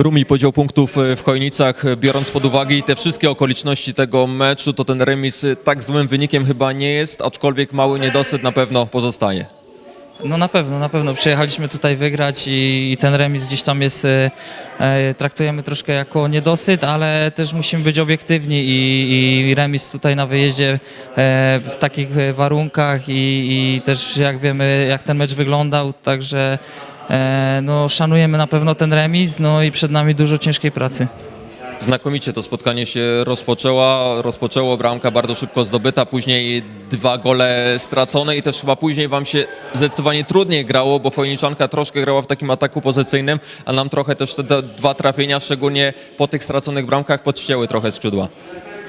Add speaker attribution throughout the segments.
Speaker 1: Rumi podział punktów e, w Chojnicach, biorąc pod uwagę te wszystkie okoliczności tego meczu, to ten remis e, tak złym wynikiem chyba nie jest, aczkolwiek mały niedosyt na pewno pozostaje.
Speaker 2: No na pewno, na pewno. Przyjechaliśmy tutaj wygrać i, i ten remis gdzieś tam jest, e, e, traktujemy troszkę jako niedosyt, ale też musimy być obiektywni i, i remis tutaj na wyjeździe e, w takich warunkach i, i też jak wiemy jak ten mecz wyglądał, także no, szanujemy na pewno ten remis, no i przed nami dużo ciężkiej pracy.
Speaker 1: Znakomicie to spotkanie się rozpoczęło, rozpoczęło bramka bardzo szybko zdobyta, później dwa gole stracone i też chyba później wam się zdecydowanie trudniej grało, bo Chojniczanka troszkę grała w takim ataku pozycyjnym, a nam trochę też te te dwa trafienia, szczególnie po tych straconych bramkach, podcięły trochę skrzydła.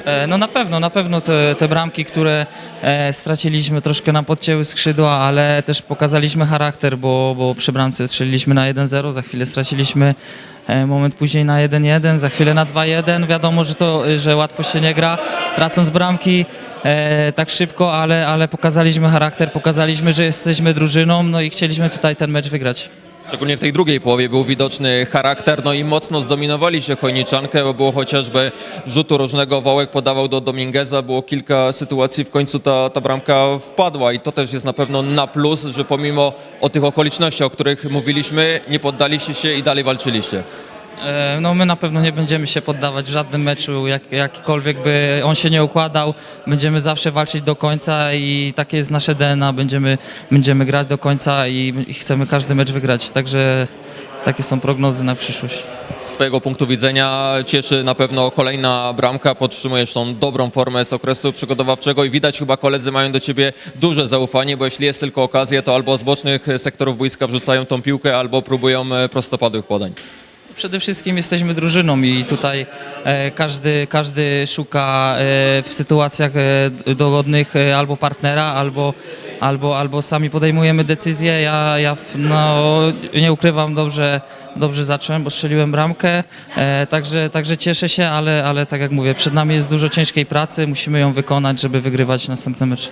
Speaker 2: E, No na pewno, na pewno te, te bramki, które e, straciliśmy, troszkę nam podcięły skrzydła, ale też pokazaliśmy charakter, bo, bo przy bramce strzeliliśmy na 1-0, za chwilę straciliśmy e, moment później na 1-1, za chwilę na 2-1. Wiadomo, że to, że łatwo się nie gra, tracąc bramki tak szybko, ale, ale pokazaliśmy charakter, pokazaliśmy, że jesteśmy drużyną, no i chcieliśmy tutaj ten mecz wygrać.
Speaker 1: Szczególnie w tej drugiej połowie był widoczny charakter, no i mocno zdominowaliście Chojniczankę, bo było chociażby rzutu różnego, Wołek podawał do Domingueza, było kilka sytuacji, w końcu ta, ta bramka wpadła i to też jest na pewno na plus, że pomimo o tych okolicznościach, o których mówiliśmy, nie poddaliście się i dalej walczyliście.
Speaker 2: E, No my na pewno nie będziemy się poddawać w żadnym meczu, jak, jakikolwiek by on się nie układał. Będziemy zawsze walczyć do końca i takie jest nasze DNA. Będziemy, będziemy grać do końca i, i chcemy każdy mecz wygrać. Także takie są prognozy na przyszłość.
Speaker 1: Z Twojego punktu widzenia cieszy na pewno kolejna bramka, podtrzymujesz tą dobrą formę z okresu przygotowawczego i widać chyba koledzy mają do Ciebie duże zaufanie, bo jeśli jest tylko okazja, to albo z bocznych sektorów boiska wrzucają tą piłkę, albo próbują e, prostopadłych podań.
Speaker 2: Przede wszystkim jesteśmy drużyną i tutaj e, każdy, każdy szuka e, w sytuacjach e, dogodnych e, albo partnera, albo, albo, albo sami podejmujemy decyzje. Ja, ja no, nie ukrywam, dobrze, dobrze zacząłem, bo strzeliłem bramkę, e, także, także cieszę się, ale, ale tak jak mówię, przed nami jest dużo ciężkiej pracy, musimy ją wykonać, żeby wygrywać następny mecz.